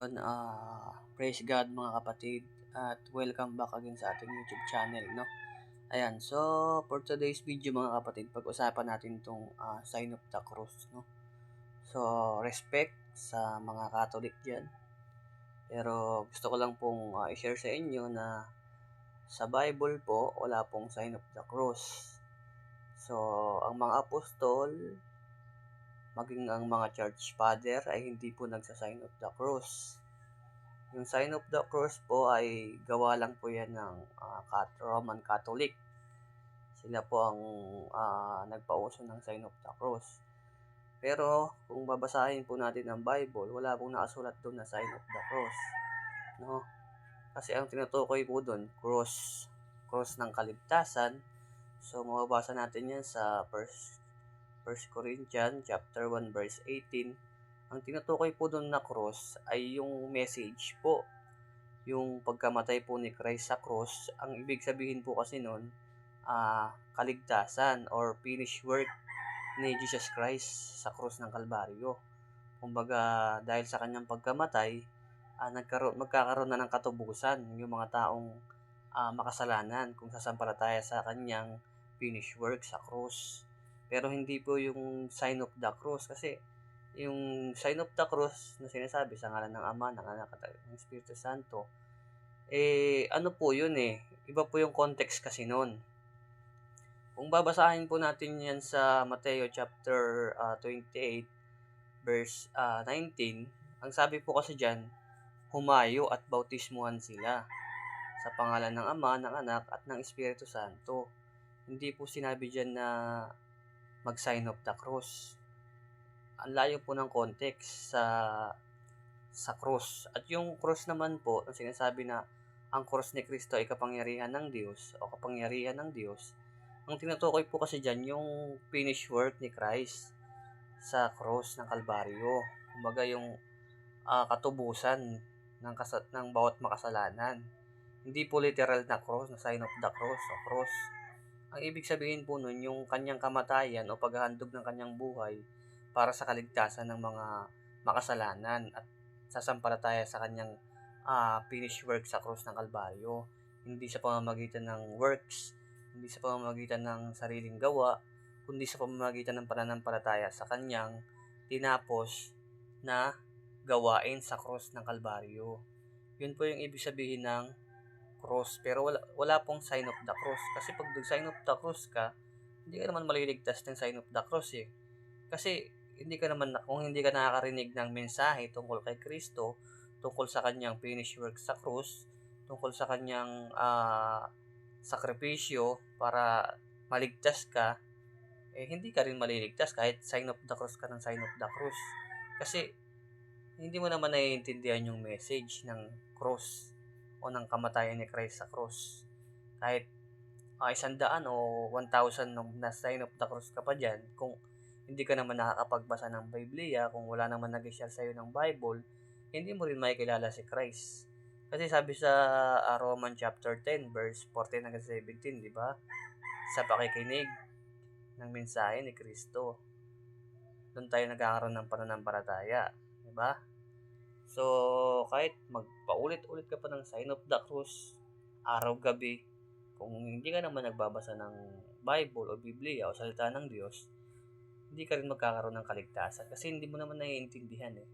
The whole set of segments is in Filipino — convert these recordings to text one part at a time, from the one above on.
Ah, praise God mga kapatid at welcome back again sa ating YouTube channel, no? Ayan, so for today's video mga kapatid, pag-usapan natin itong ah, sign of the cross, no? So, respect sa mga Catholic dyan. Pero gusto ko lang pong ah, i-share sa inyo na sa Bible po, wala pong sign of the cross. So, ang mga apostol, maging ang mga church father ay hindi po nagsa-sign of the cross. Yung sign of the cross po ay gawa lang po yan ng Cat- Roman Catholic. Sila po ang ah, nagpauso ng sign of the cross. Pero kung babasahin po natin ang Bible, wala pong nakasulat doon na sign of the cross. No? Kasi ang tinutukoy po doon, cross. Cross ng kaligtasan. So, mababasa natin yan sa first 1 Corinthians chapter 1 verse 18. Ang tinutukoy po doon na cross ay yung message po. Yung pagkamatay po ni Christ sa cross, ang ibig sabihin po kasi noon, ah kaligtasan or finished work ni Jesus Christ sa cross ng Kalbaryo. Kumbaga, dahil sa kanyang pagkamatay, ah, nagkaroon, magkakaroon na ng katubusan yung mga taong ah, makasalanan kung sasampalataya sa kanyang finished work sa cross. Pero hindi po yung sign of the cross kasi yung sign of the cross na sinasabi sa ngalan ng Ama, ng Anak at ng Espiritu Santo, eh ano po yun eh, iba po yung context kasi noon. Kung babasahin po natin yan sa Mateo chapter ah, 28 verse ah, 19, ang sabi po kasi dyan, humayo at bautismuhan sila sa pangalan ng Ama, ng Anak at ng Espiritu Santo. Hindi po sinabi dyan na mag-sign of the cross. Ang layo po ng context sa sa cross. At yung cross naman po, ang sinasabi na ang cross ni Kristo ay kapangyarihan ng Diyos o kapangyarihan ng Diyos. Ang tinutukoy po kasi dyan yung finished work ni Christ sa cross ng Kalbaryo. Kumbaga yung ah, katubusan ng, kasa- ng bawat makasalanan. Hindi po literal na cross, na sign of the cross o cross. Ang ibig sabihin po nun, yung kanyang kamatayan o paghahandog ng kanyang buhay para sa kaligtasan ng mga makasalanan at sasampalataya sa kanyang ah, finished work sa krus ng Kalbaryo. Hindi sa pamamagitan ng works, hindi sa pamamagitan ng sariling gawa, kundi sa pamamagitan ng pananampalataya sa kanyang tinapos na gawain sa krus ng Kalbaryo. Yun po yung ibig sabihin ng cross. Pero wala, wala pong sign of the cross. Kasi pag nag-sign of the cross ka, hindi ka naman maliligtas ng sign of the cross eh. Kasi hindi ka naman, kung hindi ka nakakarinig ng mensahe tungkol kay Kristo, tungkol sa kanyang finished work sa cross, tungkol sa kanyang ah, sakripisyo para maligtas ka, eh hindi ka rin maliligtas kahit sign of the cross ka ng sign of the cross. Kasi hindi mo naman naiintindihan yung message ng cross o ng kamatayan ni Christ sa cross. Kahit uh, isang daan o 1,000 nung na sign of the cross ka pa dyan, kung hindi ka naman nakakapagbasa ng Biblia, kung wala naman nag-share sa'yo ng Bible, hindi mo rin makikilala si Christ. Kasi sabi sa uh, Roman chapter 10 verse 14 hanggang 17, di ba? Sa pakikinig ng mensahe ni Kristo. Doon tayo nagkakaroon ng pananampalataya, di ba? So, kahit magpaulit-ulit ka pa ng sign of the cross, araw-gabi, kung hindi ka naman nagbabasa ng Bible o Biblia o salita ng Diyos, hindi ka rin magkakaroon ng kaligtasan kasi hindi mo naman naiintindihan eh.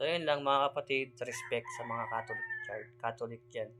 So, yun lang mga kapatid, respect sa mga Catholic, Catholic dyan.